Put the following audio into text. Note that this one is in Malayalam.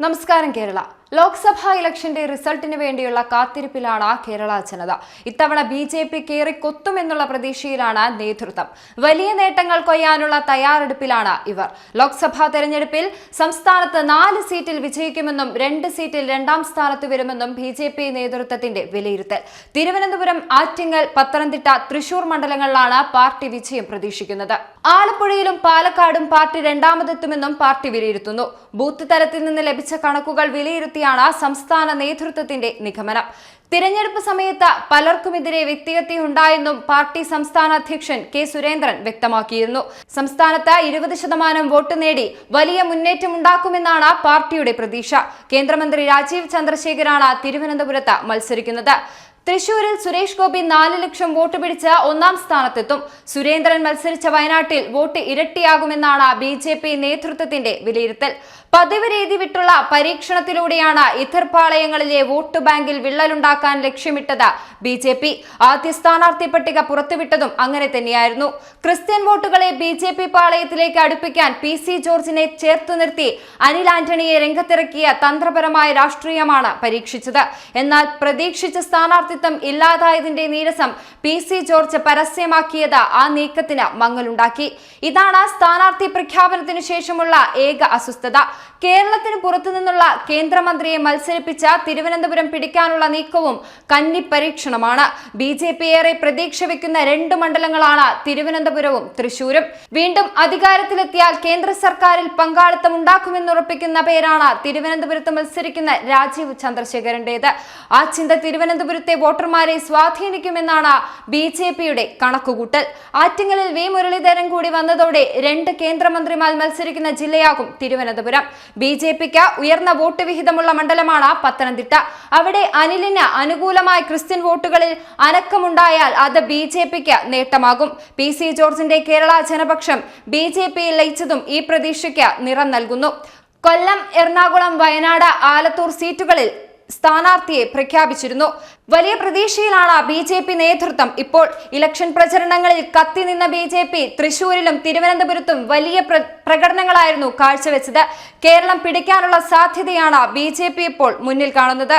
നമസ്കാരം കേരള. ലോക്സഭാ ഇലക്ഷന്റെ റിസൾട്ടിന് വേണ്ടിയുള്ള കാത്തിരിപ്പിലാണ് കേരള ജനത. ഇത്തവണ ബി ജെ പി കയറി കൊത്തുമെന്നുള്ള പ്രതീക്ഷയിലാണ് നേതൃത്വം. വലിയ നേട്ടങ്ങൾ കൊയ്യാനുള്ള തയ്യാറെടുപ്പിലാണ് ഇവർ. ലോക്സഭാ തെരഞ്ഞെടുപ്പിൽ സംസ്ഥാനത്ത് നാല് സീറ്റിൽ വിജയിക്കുമെന്നും രണ്ട് സീറ്റിൽ രണ്ടാം സ്ഥാനത്ത് വരുമെന്നും ബി ജെ പി നേതൃത്വത്തിന്റെ വിലയിരുത്തൽ. തിരുവനന്തപുരം ആറ്റിങ്ങൽ പത്തനംതിട്ട തൃശൂർ മണ്ഡലങ്ങളിലാണ് പാർട്ടി വിജയം പ്രതീക്ഷിക്കുന്നത്. ആലപ്പുഴയിലും പാലക്കാടും പാർട്ടി രണ്ടാമതെത്തുമെന്നും പാർട്ടി വിലയിരുത്തുന്നു. ബൂത്ത് തലത്തിൽ നിന്ന് ലഭിച്ച കണക്കുകൾ വിലയിരുത്തിയാണ് സംസ്ഥാന നേതൃത്വത്തിന്റെ നിഗമനം. തിരഞ്ഞെടുപ്പ് സമയത്ത് പലർക്കുമെതിരെ വ്യക്തിഹത്യ ഉണ്ടായെന്നും പാർട്ടി സംസ്ഥാന അധ്യക്ഷൻ കെ സുരേന്ദ്രൻ വ്യക്തമാക്കിയിരുന്നു. സംസ്ഥാനത്ത് ഇരുപത് ശതമാനം വോട്ട് നേടി വലിയ മുന്നേറ്റമുണ്ടാക്കുമെന്നാണ് പാർട്ടിയുടെ പ്രതീക്ഷ. കേന്ദ്രമന്ത്രി രാജീവ് ചന്ദ്രശേഖരാണ് തിരുവനന്തപുരത്ത് മത്സരിക്കുന്നത്. തൃശൂരിൽ സുരേഷ് ഗോപി നാല് ലക്ഷം വോട്ട് പിടിച്ച് ഒന്നാം സ്ഥാനത്തെത്തും. സുരേന്ദ്രൻ മത്സരിച്ച വയനാട്ടിൽ വോട്ട് ഇരട്ടിയാകുമെന്നാണ് ബി ജെ പി നേതൃത്വത്തിന്റെ വിലയിരുത്തൽ. പതിവ് രീതി വിട്ടുള്ള പരീക്ഷണത്തിലൂടെയാണ് ഇതർപാളയങ്ങളിലെ വോട്ട് ബാങ്കിൽ വിള്ളലുണ്ടാക്കാൻ ലക്ഷ്യമിട്ടത് ബി ജെ പി. ആദ്യ സ്ഥാനാർത്ഥി പട്ടിക പുറത്തുവിട്ടതും അങ്ങനെ തന്നെയായിരുന്നു. ക്രിസ്ത്യൻ വോട്ടുകളെ ബി ജെ പി പാളയത്തിലേക്ക് അടുപ്പിക്കാൻ പി സി ജോർജിനെ ചേർത്തു നിർത്തി അനിൽ ആന്റണിയെ രംഗത്തിറക്കിയ തന്ത്രപരമായ രാഷ്ട്രീയമാണ് പരീക്ഷിച്ചത്. എന്നാൽ പ്രതീക്ഷിച്ച സ്ഥാനാർത്ഥിത്വം ഇല്ലാതായതിന്റെ നീരസം പി സി ജോർജ് പരസ്യമാക്കിയത് ആ നീക്കത്തിന് മങ്ങലുണ്ടാക്കി. ഇതാണ് സ്ഥാനാർത്ഥി പ്രഖ്യാപനത്തിനു ശേഷമുള്ള ഏക അസ്വസ്ഥത. കേരളത്തിന് പുറത്തുനിന്നുള്ള കേന്ദ്രമന്ത്രിയെ മത്സരിപ്പിച്ച തിരുവനന്തപുരം പിടിക്കാനുള്ള നീക്കവും കന്നി പരീക്ഷണമാണ്. ബി ജെ പി ഏറെ പ്രതീക്ഷ വെക്കുന്ന രണ്ട് മണ്ഡലങ്ങളാണ് തിരുവനന്തപുരവും തൃശൂരും. വീണ്ടും അധികാരത്തിലെത്തിയാൽ കേന്ദ്ര സർക്കാരിൽ പങ്കാളിത്തം ഉണ്ടാക്കുമെന്നുറപ്പിക്കുന്ന പേരാണ് തിരുവനന്തപുരത്ത് മത്സരിക്കുന്ന രാജീവ് ചന്ദ്രശേഖരന്റേത്. ആ ചിന്ത തിരുവനന്തപുരത്തെ വോട്ടർമാരെ സ്വാധീനിക്കുമെന്നാണ് ബി ജെ പിയുടെ കണക്കുകൂട്ടൽ. ആറ്റിങ്ങലിൽ വി മുരളീധരൻ കൂടി വന്നതോടെ രണ്ട് കേന്ദ്രമന്ത്രിമാർ മത്സരിക്കുന്ന ജില്ലയാകും തിരുവനന്തപുരം. ബി ജെ പിക്ക് ഉയർന്ന വോട്ട് വിഹിതമുള്ള മണ്ഡലമാണ് പത്തനംതിട്ട. അവിടെ അനിലിന് അനുകൂലമായ ക്രിസ്ത്യൻ വോട്ടുകളിൽ അനക്കമുണ്ടായാൽ അത് ബി ജെ പിക്ക് നേട്ടമാകും. പി സി ജോർജിന്റെ കേരള ജനപക്ഷം ബി ജെ പിയിൽ ലയിച്ചതും ഈ പ്രതീക്ഷയ്ക്ക് നിറം നൽകുന്നു. കൊല്ലം എറണാകുളം വയനാട് ആലത്തൂർ സീറ്റുകളിൽ സ്ഥാനാർത്ഥിയെ പ്രഖ്യാപിച്ചിരുന്നു. വലിയ പ്രതീക്ഷയിലാണ് ബി ജെ പി നേതൃത്വം ഇപ്പോൾ ഇലക്ഷൻ പ്രചരണങ്ങളിൽ കത്തി നിന്ന ബി ജെ പി തൃശൂരിലും തിരുവനന്തപുരത്തും വലിയ പ്രകടനങ്ങളായിരുന്നു കാഴ്ചവെച്ചത്. കേരളം പിടിക്കാനുള്ള സാധ്യതയാണ് ബി ജെ പി ഇപ്പോൾ മുന്നിൽ കാണുന്നത്.